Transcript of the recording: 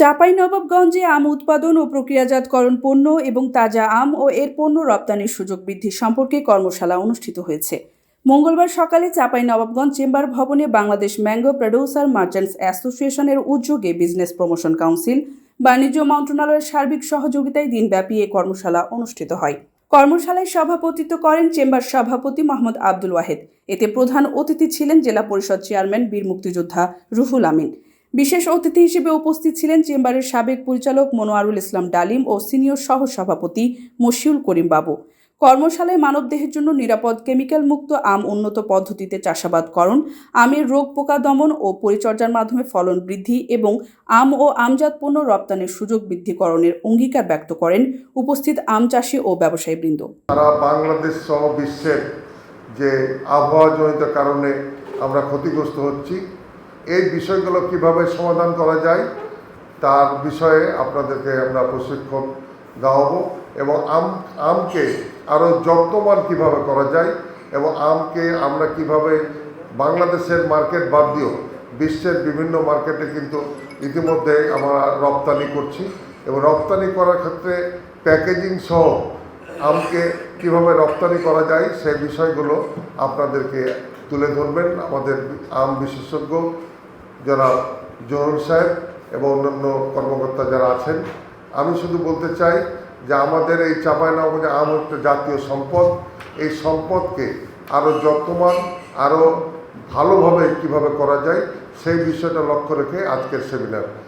চাঁপাইনবাবগঞ্জে আম উৎপাদন ও প্রক্রিয়াজাতকরণ পণ্য এবং তাজা আম ও এর পণ্য রপ্তানির সুযোগ বৃদ্ধি সম্পর্কে কর্মশালা অনুষ্ঠিত হয়েছে। মঙ্গলবার সকালে চাপাই নবাবগঞ্জ চেম্বার ভবনে বাংলাদেশ ম্যাঙ্গো প্রডিউসার মার্চেন্টস অ্যাসোসিয়েশনের উদ্যোগে বিজনেস প্রমোশন কাউন্সিল, বাণিজ্য মন্ত্রণালয়ের সার্বিক সহযোগিতায় দিনব্যাপী এ কর্মশালা অনুষ্ঠিত হয়। কর্মশালায় সভাপতিত্ব করেন চেম্বার সভাপতি মোহাম্মদ আব্দুল ওয়াহেদ। এতে প্রধান অতিথি ছিলেন জেলা পরিষদ চেয়ারম্যান বীর মুক্তিযোদ্ধা রুহুল আমিন। বিশেষ অতিথি হিসেবে উপস্থিত ছিলেন চেম্বারের সাবেক পরিচালক মনোয়ারুল ইসলাম ডালিম ও সিনিয়র সহ সভাপতি মশিউল করিম বাবু। কর্মশালায় মানবদেহের জন্য নিরাপদ কেমিক্যাল মুক্ত আম উন্নত পদ্ধতিতে চাষাবাদকরণ আমের রোগ পোকা দমন ও পরিচর্যার মাধ্যমে ফলন বৃদ্ধি এবং আম ও আমজাত পণ্য রপ্তানির সুযোগ বৃদ্ধিকরণের অঙ্গীকার ব্যক্ত করেন উপস্থিত আম চাষি ও ব্যবসায়ীবৃন্দ। সারা বাংলাদেশ সহ বিশ্বের যে আবহাওয়াজনিত কারণে আমরা ক্ষতিগ্রস্ত হচ্ছি এই বিষয়গুলো কীভাবে সমাধান করা যায়, তার বিষয়ে আপনাদেরকে আমরা প্রশিক্ষণ দেওয়াবো এবং আম, আমকে আরও যত্নবান কীভাবে করা যায় এবং আমকে আমরা কীভাবে বাংলাদেশের মার্কেট বাদ দিয়েও বিশ্বের বিভিন্ন মার্কেটে কিন্তু ইতিমধ্যে আমরা রপ্তানি করছি এবং রপ্তানি করার ক্ষেত্রে প্যাকেজিং সহ আমকে কীভাবে রপ্তানি করা যায় সেই বিষয়গুলো আপনাদেরকে তুলে ধরবেন। আমাদের আম বিশেষজ্ঞ যারা জোরুল সাহেব এবং অন্যান্য কর্মকর্তা যারা আছেন, আমি শুধু বলতে চাই যে আমাদের এই চাঁপাইনবাবগঞ্জে আম একটা জাতীয় সম্পদ, এই সম্পদকে আরও যত্নমান আরও ভালোভাবে কীভাবে করা যায়, সেই বিষয়টা লক্ষ্য রেখে আজকের সেমিনার